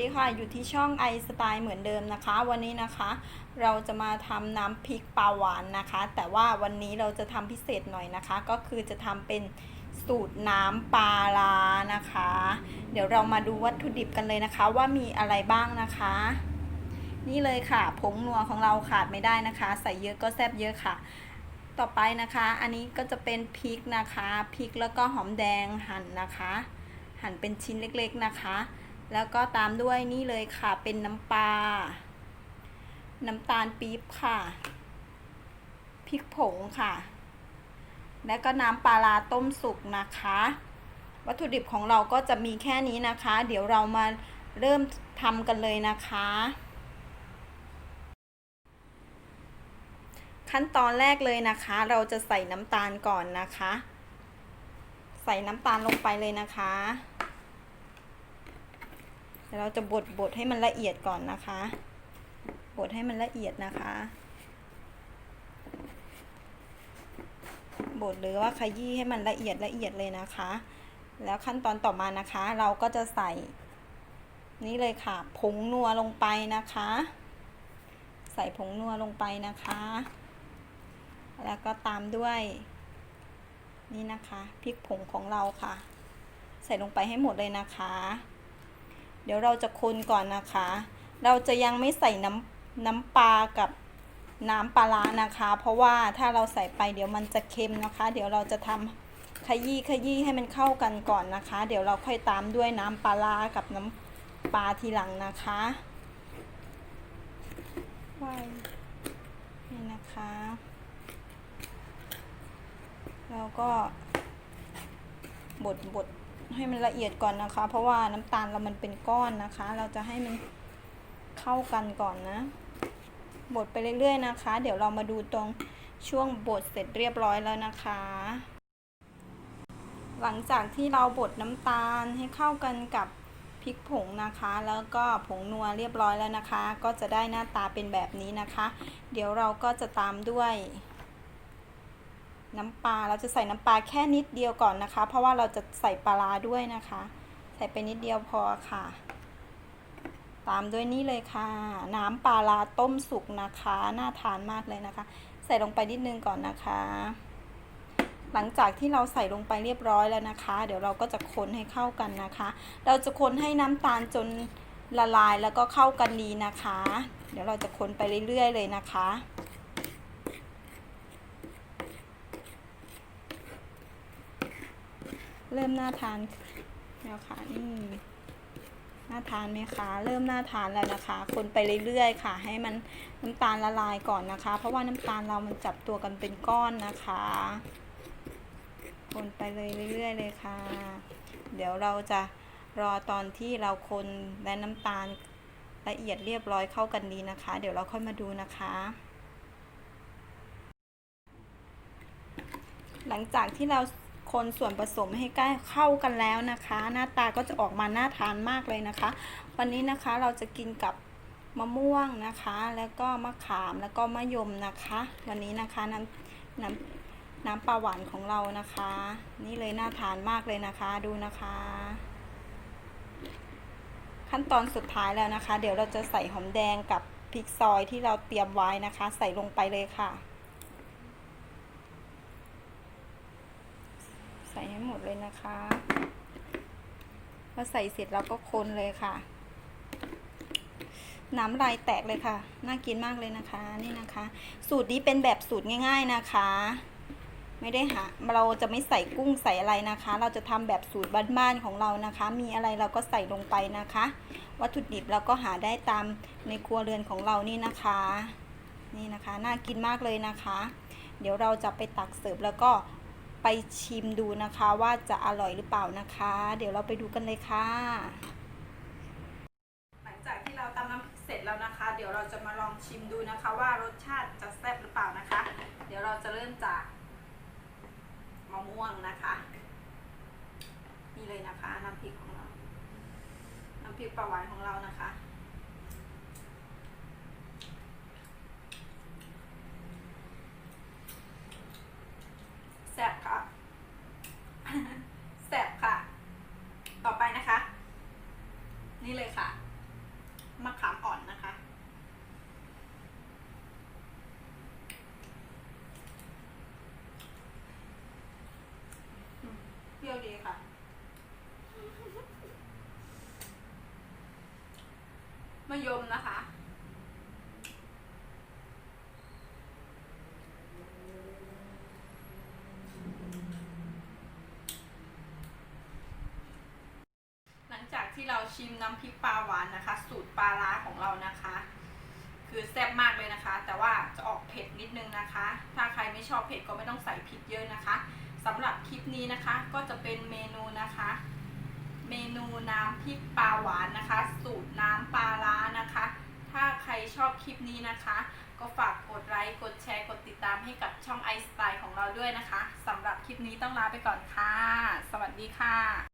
สวัสดีค่ะอยู่ที่ช่องไอสไตล์เหมือนเดิมนะคะ วันนี้นะคะ เราจะมาทำน้ำพริกปลาหวานนะคะ แต่ว่าวันนี้เราจะทำพิเศษหน่อยนะคะ ก็คือจะทำเป็นสูตรน้ำปลาร้านะคะ เดี๋ยวเรามาดูวัตถุดิบกันเลยนะคะ ว่ามีอะไรบ้างนะคะ นี่เลยค่ะผงนัวของเราขาดไม่ได้นะคะ ใส่เยอะก็แซ่บเยอะค่ะ ต่อไปนะคะ อันนี้ก็จะเป็นพริกนะคะพริกแล้วก็หอมแดงหั่นนะคะ หั่นเป็นชิ้นเล็กๆนะคะ แล้วก็ตามด้วยนี่เลยค่ะเป็นน้ำปลา น้ำตาลปี๊บค่ะ พริกผงค่ะ แล้วก็น้ำปลาร้าต้มสุกนะคะ วัตถุดิบของเราก็จะมีแค่นี้นะคะ เดี๋ยวเรามาเริ่มทำกันเลยนะคะ ขั้นตอนแรกเลยนะคะ เราจะใส่น้ำตาลก่อนนะคะ ใส่น้ำตาลลงไปเลยนะคะ ดี๋ยวเราจะบดบดให้มันละเอียดก่อนนะคะ บดให้มันละเอียดนะคะ บดหรือว่าขยี้ให้มันละเอียดละเอียดเลยนะคะ แล้วขั้นตอนต่อมานะคะ เราก็จะใส่ นี่เลยค่ะ ผงนัวลงไปนะคะ ใส่ผงนัวลงไปนะคะ แล้วก็ตามด้วย นี่นะคะพริกผงของเราค่ะ ใส่ลงไปให้หมดเลยนะคะ เดี๋ยวเราจะคนก่อนนะคะ เราจะยังไม่ใส่น้ำน้ำปลากับน้ำปลาร้านะคะ เพราะว่าถ้าเราใส่ไปเดี๋ยวมันจะเค็มนะคะ เดี๋ยวเราจะทำขยี้ขยี้ให้มันเข้ากันก่อนนะคะ เดี๋ยวเราค่อยตามด้วยน้ำปลาร้ากับน้ำปลาทีหลังนะคะว้ายนี่นะคะ แล้วก็บดบด ให้มันละเอียดก่อนนะคะ เพราะว่าน้ำตาลเรามันเป็นก้อนนะคะ เราจะให้มันเข้ากันก่อนนะ บดไปเรื่อย ๆ นะคะ เดี๋ยวเรามาดูตรงช่วงบดเสร็จเรียบร้อยแล้วนะคะ หลังจากที่เราบดน้ำตาลให้เข้ากันกับพริกผงนะคะ แล้วก็ผงนัวเรียบร้อยแล้วนะคะ ก็จะได้หน้าตาเป็นแบบนี้นะคะ เดี๋ยวเราก็จะตามด้วย น้ำปลาเราจะใส่น้ำปลาแค่นิดเดียวก่อนนะคะ เพราะว่าเราจะใส่ปลาร้าด้วยนะคะ ใส่ไปนิดเดียวพอค่ะ ตามด้วยนี่เลยค่ะ น้ำปลาร้าต้มสุกนะคะ น่าทานมากเลยนะคะ ใส่ลงไปนิดนึงก่อนนะคะ หลังจากที่เราใส่ลงไปเรียบร้อยแล้วนะคะ เดี๋ยวเราก็จะคนให้เข้ากันนะคะ เราจะคนให้น้ำตาลจนละลายแล้วก็เข้ากันดีนะคะ เดี๋ยวเราจะคนไปเรื่อยๆเลยนะคะ เริ่มน่าทานแล้วค่ะนี่น่าทานไหมคะ เริ่มน่าทานแล้วนะคะ คนไปเรื่อยๆค่ะ ให้มันน้ำตาลละลายก่อนนะคะ เพราะว่าน้ำตาลเรามันจับตัวกันเป็นก้อนนะคะ คนไปเลยเรื่อยๆเลยค่ะ เดี๋ยวเราจะรอตอนที่เราคนและน้ำตาลละเอียดเรียบร้อยเข้ากันดีนะคะ เดี๋ยวเราค่อยมาดูนะคะ หลังจากที่เรา คนส่วนผสมให้ใกล้เข้ากันแล้วนะคะ หน้าตาก็จะออกมาน่าทานมากเลยนะคะ วันนี้นะคะเราจะกินกับมะม่วงนะคะ แล้วก็มะขามแล้วก็มะยมนะคะ วันนี้นะคะน้ำน้ำน้ำปลาหวานของเรานะคะ นี่เลยน่าทานมากเลยนะคะดูนะคะ ขั้นตอนสุดท้ายแล้วนะคะ เดี๋ยวเราจะใส่หอมแดงกับพริกซอยที่เราเตรียมไว้นะคะ ใส่ลงไปเลยค่ะ ใส่ให้หมดเลยนะคะพอใส่เสร็จเราก็คนเลยค่ะ น้ำลายแตกเลยค่ะ น่ากินมากเลยนะคะ นี่นะคะ สูตรนี้เป็นแบบสูตรง่าย ๆนะคะ ไม่ได้หาเราจะไม่ใส่กุ้งใส่อะไรนะคะ เราจะทำแบบสูตรบ้านๆของเรานะคะ มีอะไรเราก็ใส่ลงไปนะคะ วัตถุดิบเราก็หาได้ตามในครัวเรือนของเรานี่นะคะ นี่นะคะ น่ากินมากเลยนะคะ เดี๋ยวเราจะไปตักเสิร์ฟแล้วก็ ไปชิมดูนะคะว่าจะอร่อยหรือเปล่านะคะ เดี๋ยวเราไปดูกันเลยค่ะ หลังจากที่เราตำน้ำพริกเสร็จแล้วนะคะ เดี๋ยวเราจะมาลองชิมดูนะคะ ว่ารสชาติจะแซ่บหรือเปล่านะคะ เดี๋ยวเราจะเริ่มจากมะม่วงนะคะนี่เลยนะคะน้ำพริกของเรา น้ำพริกปลาหวานของเรานะคะ แซ่บค่ะ แซ่บค่ะ ต่อไปนะคะ นี่เลยค่ะ ยมนะคะ หลังจากที่เราชิมน้ำพริกปลาหวานนะคะ สูตรปลาร้าของเรานะคะ คือแซ่บมากเลยนะคะ แต่ว่าจะออกเผ็ดนิดนึงนะคะ ถ้าใครไม่ชอบเผ็ดก็ไม่ต้องใส่พริกเยอะนะคะสำหรับคลิปนี้นะคะก็จะเป็นเมนูนะคะ เมนูน้ำพริกปลาหวานนะคะ สูตรน้ำปลาร้านะคะ ถ้าใครช อบคลิปนี้นะคะ ก็ฝากกดไลค์กดแชร์กดติดตามให้กับช่องไอสไตล์ของเราด้วยนะคะสำหรับคลิปนี้ต้องลาไปก่อนค่ะ สวัสดีค่ะ